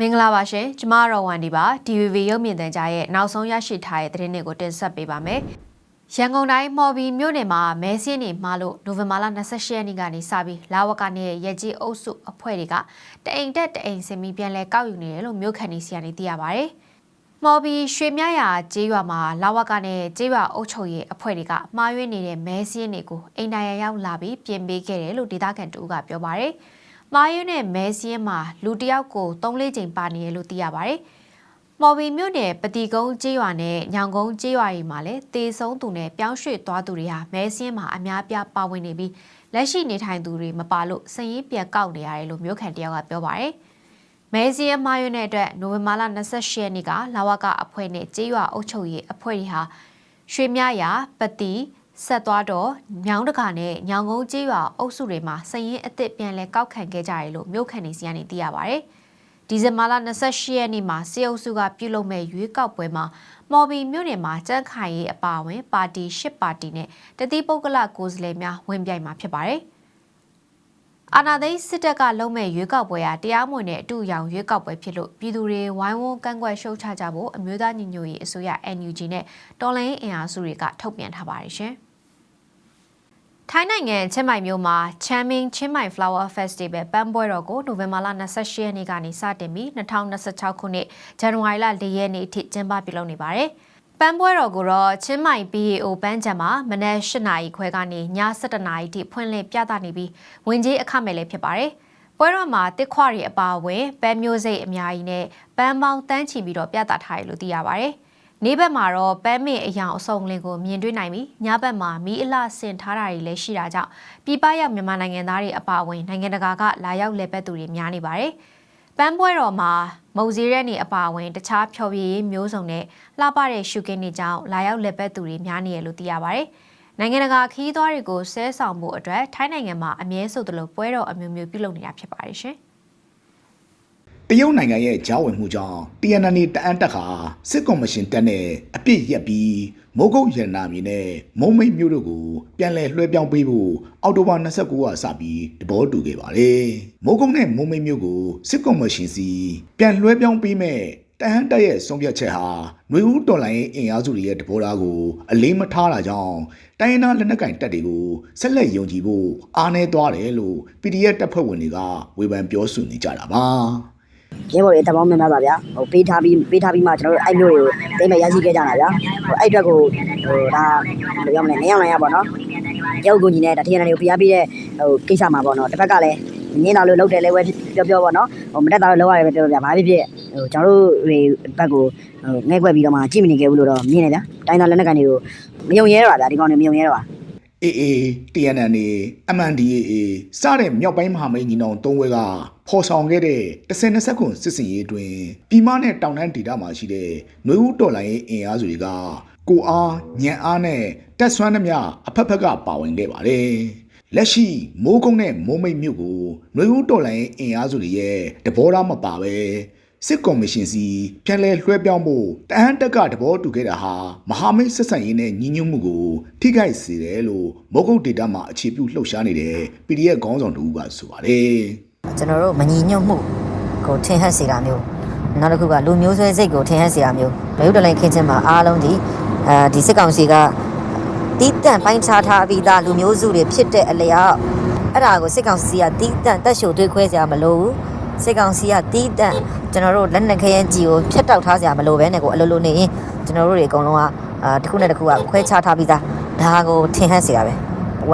မင်္ဂလာပါရှင်ကျမရောဝန်ဒီပါ DVB ရုပ်မြင်သံကြားရဲ့နောက်ဆုံးရရှိထားတဲ့သတင်းတွေကိုတင်ဆက်ပေးပါမယ်ရန်ကုန်တိုင်းမော်ဘီမြို့နယ်မှာမဲစင်းနေမှာလို့နိုဝင်ဘာလ28ရက်နေ့ကနေစပြီးလာဝကနဲ့ရဲကြီးအုပ်စုအဖွဲ့တွေကတအိမ်တက်တအိမ်စင်ပြီးပြန်လဲကောက်ယူနေတယ်လို့မြို့ခံတွေစီကနေသိရပါဗျ။ မော်ဘီရွှေမြရာကျေးရွာမှာလာဝကနဲ့ကျေးရွာအုပ်ချုပ်ရေးအဖွဲ့တွေကမှားယွင်းနေတဲ့မဲစင်းတွေကိုအိမ်တိုင်ရရောက်လာပြီးပြင်ပေးခဲ့တယ်လို့ဒေသခံတူကပြောပါဗျ။မှားယွင်းတဲ့မဲစင်းမှာလူတစ်ယောက်ကို3-4ချိန်ပါနေရလို့သိရပါဗျ။မော်ဘီမြို့နယ်ပတိကုန်းကျေးရွာနဲ့ညောင်ကုန်းကျေးရွာတွေမှာလည်းတေဆုံးသူနဲ့ပြောင်းရွှေ့သွားသူတွေဟာမဲစင်းမှာအများပြားပါဝင်နေပြီးလက်ရှိနေထိုင်သူတွေမပါလို့စည်ရင်ပြန်ကောက်နေရတယ်လို့မြို့ခံတယောက်ကပြောပါတယ်။ မဲစင်းအမှားယွင်းတဲ့အတွက်နိုဝင်ဘာလ28ရက်နေ့ကလာဝကအဖွဲ့နဲ့ကျေးရွာအုပ်ချုပ်ရေးအဖွဲ့တွေဟာရွှေမြရာပတိဆက်သွားတော့ညောင်းတကာနဲ့ညောင်ကုန်းကျေးရွာအုပ်စုတွေမှာစည်ရင်အစ်စ်ပြန်လဲကောက်ခံခဲ့ကြတယ်လို့မြို့ခံတွေစီကနေသိရပါတယ်။ဒီဇင်ဘာလ28ရက်နေ့မှာစေအုပ်စုကပြုလုပ်မဲ့ရွေးကောက်ပွဲမှာမော်ဘီမြို့နယ်မှာကြန့်ခိုင်ရေးအပါအဝင်ပါတီ၈ပါတီနဲ့တတိပုဂ္ဂလကိုယ်စားလှယ်များဝင်ပြိုင်မှာဖြစ်ပါတယ်။ အာနာသိန်းစစ်တပ်ကလုံးမဲ့ရွေးကောက်ပွဲဟာတရားမဝင်တဲ့အတူရောင်ရွေးကောက်ပွဲဖြစ်လို့ပြည်သူတွေဝိုင်းဝန်းကန့်ကွက်ရှုတ်ချကြဖို့အမျိုးသားညီညွတ်ရေးအစိုးရ NUG နဲ့တော်လှန်ရေးအင်အားစုတွေကထုတ်ပြန်ထားပါတယ်ရှင်။ထိုင်းနိုင်ငံချင်းမိုင်မြို့မှာချမ်းမင်းချင်းမိုင် Flower Festival ပန်းပွဲတော်ကိုနိုဝင်ဘာလ28ရက်နေ့ကနေစတင်ပြီး2026ခုနှစ်ဇန်နဝါရီလ4ရက်နေ့အထိကျင်းပပြုလုပ်နေပါတယ်။ ပန်းပွဲတော်ကိုတော့ချင်းမိုင် BAO ပန်းချံမှာမနက်8နာရီခွဲကနေည7နာရီထိဖွင့်လှစ်ပြသနေပြီးဝင်ကြီးအခမဲ့လည်းဖြစ်ပါတယ်။ပွဲတော်မှာတစ်ခွရီအပါအဝင်ပန်းမျိုးစိတ်အများကြီးနဲ့ပန်းပေါင်းတန်းချီပြီးတော့ပြသထားတယ်လို့သိရပါတယ်။နေ့ဘက်မှာတော့ပန်းမင်အယောင်အစုံလင်ကိုမြင်တွေ့နိုင်ပြီးညဘက်မှာမီးအလှဆင်ထားတာတွေလည်းရှိတာကြောင့်ပြည်ပရောက်မြန်မာနိုင်ငံသားတွေအပါအဝင်နိုင်ငံတကာကလာရောက်လည်ပတ်သူတွေများနေပါတယ်။ ပန်းပွဲတော်မှာမုံစည်းရဲနေအပါအဝင်တခြားဖျော်ဖြေရေးမျိုးစုံနဲ့လှပတဲ့ရှုကင်းတွေကြောင့်လာရောက်လည်ပတ်သူတွေများနေရလို့သိရပါတယ်။နိုင်ငံတကာခီးသွားတွေကိုဆဲဆောင်မှုအတွက်ထိုင်းနိုင်ငံမှာအမြဲဆိုသလိုပွဲတော်အမျိုးမျိုးပြုလုပ်နေတာဖြစ်ပါတယ်ရှင်။ တရုတ်နိုင်ငံရဲ့ကြားဝင်မှုကြောင့် TNN တအန်းတက်ခါစစ်ကော်မရှင်တက်နဲ့အပြစ်ရက်ပြီးမိုးကုတ်ရန်နာမြေနဲ့မုံမိတ်မြို့တို့ကိုပြန်လည်လွှဲပြောင်းပေးဖို့အောက်တိုဘာ29ကစပြီးတဘောတူခဲ့ပါတယ်။မိုးကုတ်နဲ့မုံမိတ်မြို့ကိုစစ်ကော်မရှင်စီပြန်လွှဲပြောင်းပေးမဲ့တဟန်းတက်ရဲ့ဆုံးဖြတ်ချက်ဟာຫນွေဦးတော်လိုင်းအင်အားစုတွေရဲ့တဘောထားကိုအလေးမထားတာကြောင့်တိုင်းရင်းသားလက်နက်ကိုင်တပ်တွေကိုဆက်လက်ယုံကြည်ဖို့အားနည်းသွားတယ်လို့ PDF တပ်ဖွဲ့ဝင်တွေကဝေဖန်ပြောဆိုနေကြတာပါ။ ရဲဘော်တွေတပေါင်းများများပါဗျာဟိုပေးထားပြီးပေးထားပြီးမှကျွန်တော်တို့အဲ့မျိုးတွေကိုတိတ်မဲ့ရရှိခဲ့ကြတာဗျာဟိုအဲ့အတွက်ကိုဟိုဒါဘယ်လိုပြောမလဲနေအောင်နိုင်ရပါတော့ရုပ်ကိုညီနဲ့ဒါထရန်တွေကိုဖိအားပေးတဲ့ဟိုကိစ္စမှာပေါ့နော်တစ်ဖက်ကလည်းငင်းလာလို့လုပ်တယ်လဲဝဲပြောပြောပေါ့နော်ဟိုမတက်တာလို့လောက်ရတယ်ပဲပြောပြဘာဖြစ်ဖြစ်ဟိုကျွန်တော်တို့တွေဘက်ကိုဟိုငဲ့ကွက်ပြီးတော့မှကြည့်မနေခဲ့ဘူးလို့တော့မြင်နေဗျာတိုင်းသားလက်နက်ကန်တွေကိုမယုံရဲတော့ပါဗျာဒီကောင်တွေမယုံရဲတော့ပါ AA TNN MNDAA စတဲ့မြောက်ပိုင်းမဟာမိတ်ညီနောင်သုံးဘွဲက ဖော်ဆောင်ခဲ့တဲ့10-20ခုစစ်စင်ရေးအတွင်းပြည်မနဲ့တောင်တန်းဒေသမှာရှိတဲ့နှွေဦးတော်လိုင်းရဲ့အင်အားစုတွေကကိုအားညံအားနဲ့တက်ဆွမ်းသမျှအဖက်ဖက်ကပါဝင်ခဲ့ပါတယ်။လက်ရှိမိုးကုန်းနဲ့မိုးမိတ်မြို့ကိုနှွေဦးတော်လိုင်းရဲ့အင်အားစုတွေရဲ့တဘောထားမပါပဲစစ်ကော်မရှင်စီပြန်လည်လွှဲပြောင်းဖို့တအန်းတက်ကတဘောတူခဲ့တာဟာမဟာမိတ်ဆက်ဆံရေးနဲ့ညီညွတ်မှုကိုထိခိုက်စေတယ်လို့မုတ်ကုတ်ဒေတာမှာအခြေပြုလှုပ်ရှားနေတဲ့ PDF ခေါင်းဆောင်တူကဆိုပါတယ် ကျွန်တော်တို့မညီညွတ်မှုကိုထင်ဟပ်စေတာမျိုးနောက်တစ်ခုကလူမျိုးဆွဲစိတ်ကိုထင်ဟပ်စေတာမျိုးဘယ်လိုတလဲခင်းချင်းမှာအားလုံးဒီအဲဒီစစ်ကောင်စီကတီးတန့်ပိုင်းခြားထားပြီးသားလူမျိုးစုတွေဖြစ်တဲ့အလျောက်အဲ့ဒါကိုစစ်ကောင်စီကတီးတန့်တက်ရှုသွေးခွဲစရာမလိုဘူးစစ်ကောင်စီကတီးတန့်ကျွန်တော်တို့လက်နက်ခဲယမ်းကြီးကိုဖျက်တောက်ထားစရာမလိုပဲနဲ့ကိုအလိုလိုနေရင်ကျွန်တော်တို့တွေအကုန်လုံးကအာတစ်ခုနဲ့တစ်ခုကခွဲခြားထားပြီးသားဒါကိုထင်ဟပ်စေတာပဲ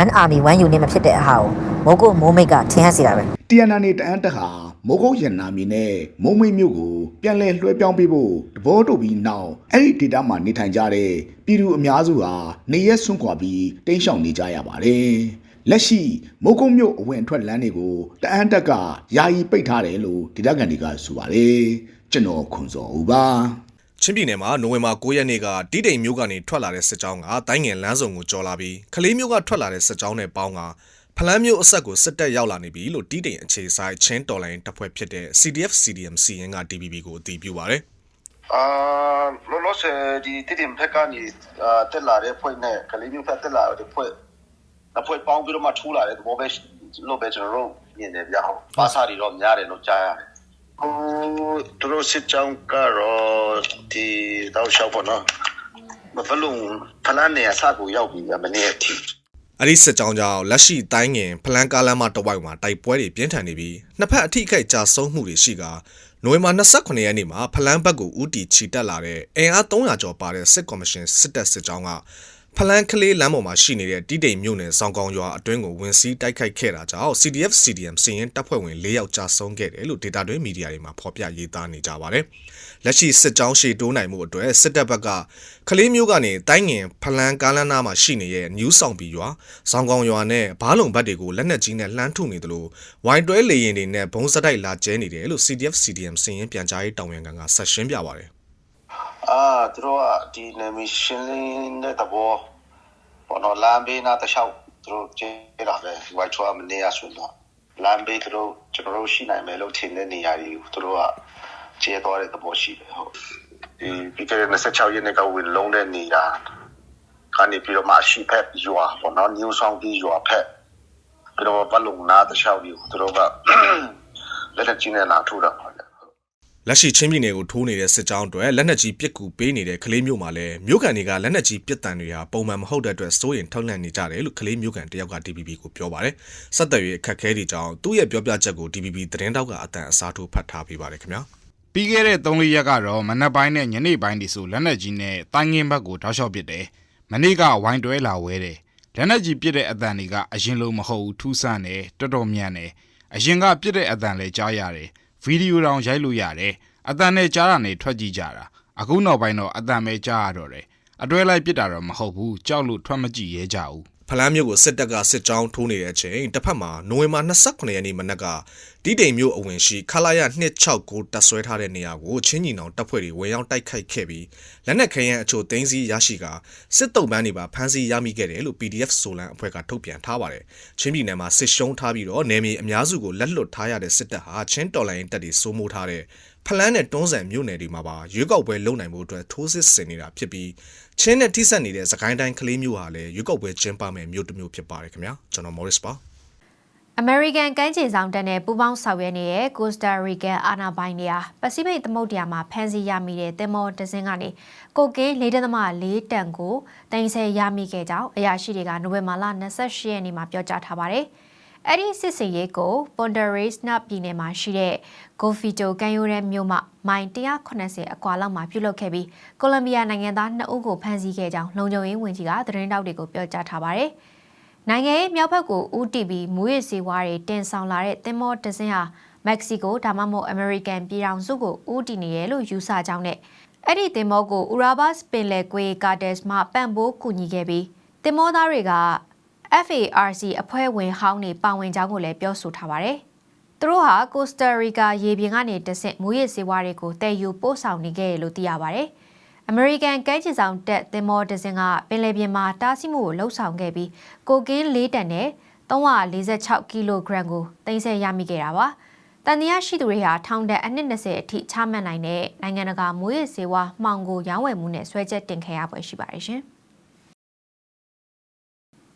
one army one unit မဖြစ်တဲ့အဟာကိုမိုးကုတ်မိုးမိတ်ကထင်ဟပ်စေတာပဲ TNN တအန်းတက်ဟာမိုးကုတ်ရန်နာမီနဲ့မုံမိတ်မြို့ကိုပြန်လည်လွှဲပြောင်းပေးဖို့တဘောတူပြီးနောက်အဲ့ဒီဒေတာမှာနေထိုင်ကြတဲ့ပြည်သူအများစုဟာနေရက်ဆွန့်ခွာပြီးတိမ်းရှောင်နေကြရပါတယ်။လက်ရှိမိုးကုတ်မြို့အဝင်အထွက်လမ်းတွေကိုတအန်းတက်ကယာယီပိတ်ထားတယ်လို့ဒေတာကန်တွေကဆိုပါတယ်။ကျွန်တော်ခွန်စောဦးပါ ချင်းပြည်နယ်မှာနိုဝင်ဘာ9ရက်နေ့ကတီးတိမ်မြို့ကနေထွက်လာတဲ့စစ်ကြောင်းကတိုင်းငယ်လမ်းစုံကိုကျော်လာပြီးခလေးမြို့ကထွက်လာတဲ့စစ်ကြောင်းနဲ့ပေါင်းကဖလန်းမြို့အဆက်ကိုစစ်တပ်ရောက်လာနေပြီလို့တီးတိမ်အခြေဆိုင်ချင်းတော်လိုင်းတပ်ဖွဲ့ဖြစ်တဲ့ CDF CDM စီရင်က DBB ကိုအတည်ပြုပါတယ်အာလောလောဆယ်ဒီတည်တင်ဖက်ကနေအာတက်လာတဲ့ဖွဲ့နဲ့ကလေးမျိုးဖက်တက်လာတဲ့ဖွဲ့အဖွဲပေါင်းပြီးတော့မှထိုးလာတဲ့သဘောပဲလို့ပဲကျွန်တော်တို့မြင်တယ်ဗျဟုတ်ပါစာတွေတော့များတယ်လို့ကြားရတယ် ဟိုသူတို့စစ်ကြောင်းကတော့ဒီတော့ရှောက်ပေါ့နော်မဖလုံးဖလန်းနေအစကိုရောက်ပြီမနေ့အထိအဲ့ဒီစစ်ကြောင်းကြောင့်လက်ရှိတိုင်းငင်ဖလန်ကားလမ်းမတစ်ဝိုက်မှာတိုက်ပွဲတွေပြင်းထန်နေပြီးနှစ်ဖက်အထိအခိုက်ကြာဆုံးမှုတွေရှိကနိုဝင်ဘာ29ရက်နေ့မှာဖလန်ဘက်ကိုဦးတီချီတက်လာတဲ့အင်အား300ကျော်ပါတဲ့စစ်ကော်မရှင်စစ်တပ်စစ်ကြောင်းက ဖလန်ကလေးလမ်းပေါ်မှာရှိနေတဲ့တိတိမ်မြို့နယ်စောင်းကောင်းရွာအတွင်းကိုဝင်စီးတိုက်ခိုက်ခဲ့တာကြောင့် CDF CDM စီရင်တပ်ဖွဲ့ဝင်၄ယောက်ကြာဆုံးခဲ့တယ်လို့ဒေတာတွင်းမီဒီယာတွေမှာဖော်ပြရေးသားနေကြပါတယ်။လက်ရှိစစ်ကြောင်းရှေတိုးနိုင်မှုအတွက်စစ်တပ်ဘက်ကကလေးမျိုးကနေတိုင်းငင်ဖလန်ကားလမ်းနားမှာရှိနေတဲ့နယူးဆောင်ပီရွာစောင်းကောင်းရွာနဲ့ဘားလုံဘတ်တွေကိုလက်နက်ကြီးနဲ့လှမ်းထုနေတယ်လို့ဝိုင်တွဲလေရင်တွေနဲ့ဘုံစတိုက်လာကျဲနေတယ်လို့ CDF CDM စီရင်ပြန်ကြားရေးတောင်ဝန်ခံကဆက်ရှင်းပြပါတယ်အာ သူတို့ကဒီနေမီရှင်းလင်းတဲ့သဘောပေါ်တော့လမ်းဘေးနားတစ်လျှောက်သူတို့ကျင်းလာပဲဝိုက်ချွာမနေရဆိုတော့လမ်းဘေးသူတို့ကျွန်တော်တို့ရှိနိုင်မယ်လို့ထင်တဲ့နေရာတွေကိုသူတို့ကကျဲသွားတဲ့သဘောရှိတယ်ဟုတ်ဒီပြီးခဲ့တဲ့26ရက်နေ့ကဝင်လုံးတဲ့နေရာကနေပြီးတော့မှရှိဖက်ရွာပေါ်တော့ new song ဒီရွာဖက်ပြီးတော့ဘလုံနာတစ်လျှောက်ဒီသူတို့ကလက်လက်ချင်းနဲ့လာထူတာပါဗျ လက်ရှိချင်းပြည်နယ်ကိုထိုးနေတဲ့စစ်ကြောင်းအတွက်လက်နက်ကြီးပစ်ကူပေးနေတဲ့ကလေးမျိုးမှာလည်းမြို့ကန်တွေကလက်နက်ကြီးပစ်တံတွေဟာပုံမှန်မဟုတ်တဲ့အတွက်စိုးရင်ထောက်လန့်နေကြတယ်လို့ကလေးမျိုးကန်တယောက်က DPP ကိုပြောပါတယ်။စက်တယ်ရဲ့အခက်အခဲတွေကြောင့်သူ့ရဲ့ပြောပြချက်ကို DPP သတင်းတောက်ကအတန်အစားထိုးဖတ်ထားပေးပါတယ်ခင်ဗျာ။ပြီးခဲ့တဲ့3-4ရက်ကတော့မနက်ပိုင်းနဲ့ညနေပိုင်းဒီဆိုလက်နက်ကြီးနဲ့တိုင်းငင်းဘက်ကိုတောက်လျှောက်ပစ်တယ်။မနေ့ကဝိုင်းတွဲလာဝဲတယ်။လက်နက်ကြီးပစ်တဲ့အတန်တွေကအရင်လိုမဟုတ်ဘူးထူးဆန်းတယ်တော်တော်မြန်တယ်။အရင်ကပစ်တဲ့အတန်လည်းကြားရတယ်။ ဗီဒီယိုတောင်ရိုက်လို့ရတယ်။အတန်နဲ့ကြားတာနဲ့ထွက်ကြည့်ကြတာ။အခုနောက်ပိုင်းတော့အတန်ပဲကြားရတော့တယ်။အတွဲလိုက်ပစ်တာတော့မဟုတ်ဘူးကြောက်လို့ထွက်မကြည့်ရဲကြဘူး။ ဖလန်းမြို့ကိုစစ်တပ်ကစစ်ကြောင်းထိုးနေတဲ့အချိန်တစ်ဖက်မှာနိုဝင်ဘာ29ရက်နေ့မနက်ကတီးတိမ်မြို့အဝင်ရှိခလာရ269တပ်ဆွဲထားတဲ့နေရာကိုချင်းညီနောင်တပ်ဖွဲ့တွေဝင်ရောက်တိုက်ခိုက်ခဲ့ပြီးလက်နက်ခဲယမ်းအချို့သိမ်းဆည်းရရှိကစစ်တုံးပန်းတွေပါဖမ်းဆီးရမိခဲ့တယ်လို့ PDF ဆိုလန်အဖွဲ့ကထုတ်ပြန်ထားပါတယ်။ချင်းပြည်နယ်မှာစစ်ရှုံးထားပြီးတော့နယ်မြေအများစုကိုလက်လွတ်ထားရတဲ့စစ်တပ်ဟာချင်းတော်လိုင်းတပ်တွေစိုးမိုးထားတဲ့ ဖလန်းနဲ့တွန်းဆန်မြို့နယ်တွေမှာပါရွေးကောက်ပွဲလုပ်နိုင်မှုအတွက်ထိုးစစ်ဆင်နေတာဖြစ်ပြီးချင်းနဲ့ထိစပ်နေတဲ့စကိုင်းတိုင်းကလေးမျိုးဟာလည်းရွေးကောက်ပွဲကျင်းပမယ်မြို့တစ်မျိုးဖြစ်ပါတယ်ခင်ဗျာကျွန်တော် Morris ပါအမေရိကန်ကမ်းခြေဆောင်တပ်နဲ့ပူးပေါင်းဆောင်ရွက်နေတဲ့ကိုစတာရီကန်အာနာဘိုင်နေယာပစိဖိတ်သမုဒ္ဒရာမှာဖမ်းဆီးရမိတဲ့တင်မော်တစင်းကနေကိုကင်း၄.၄တန်ကိုတင်ဆက်ရမိခဲ့ကြောင်းအရာရှိတွေကနိုဝင်ဘာလ28ရက်နေ့မှာပြောကြားထားပါတယ်။ အဲ့ဒီစစ်စင်ရေးကိုပွန်တာရိစ်နပ်ပြည်နယ်မှာရှိတဲ့ဂိုဖီတိုကန်ယိုရဲမြို့မှာမိုင်180အကွာလောက်မှာပြုလုပ်ခဲ့ပြီးကိုလံဘီယာနိုင်ငံသား2ဦးကိုဖမ်းဆီးခဲ့ကြောင်းလုံခြုံရေးဝန်ကြီးကသတင်းတောက်တွေကိုပြောကြားထားပါတယ်။နိုင်ငံရေးမြောက်ဘက်ကိုဦးတည်ပြီးမူရစ်စေဝါတွေတင်ဆောင်လာတဲ့သင်္ဘောတစ်စင်းဟာမက္ကဆီကိုဒါမှမဟုတ်အမေရိကန်ပြည်ထောင်စုကိုဦးတည်နေရလို့ယူဆကြောင်းနဲ့အဲ့ဒီသင်္ဘောကိုဥရာဘတ်ပင်လယ်ကွေကာတက်စ်မှပံ့ပိုးကူညီခဲ့ပြီးသင်္ဘောသားတွေက FARC အဖွဲ့ဝင်ဟောင်းတွေပါဝင်ကြောင်းကိုလည်းပြောဆိုထားပါတယ်။သူတို့ဟာကိုစတာရီကာရေပြင်ကနေတဆင့်မူရစ်စေဝါတွေကိုတည်ယူပို့ဆောင်နေခဲ့ရလို့သိရပါတယ်။အမေရိကန်ကမ်းခြေဆောင်တက်သင်္ဘောတစ်စင်းကပင်လယ်ပြင်မှာတားဆီးမှုကိုလှုပ်ဆောင်ခဲ့ပြီးကိုကင်း၄တန်နဲ့346ကီလိုဂရမ်ကိုတင်ဆက်ရမိခဲ့တာပါ။တန်တရားရှိသူတွေဟာထောင်ဒဏ်အနှစ်20အထိချမှတ်နိုင်တဲ့နိုင်ငံတကာမွေးရစေဝါမှောင်ကိုရောင်းဝယ်မှုနဲ့ဆွဲချက်တင်ခဲ့ရပွဲရှိပါတယ်ရှင်။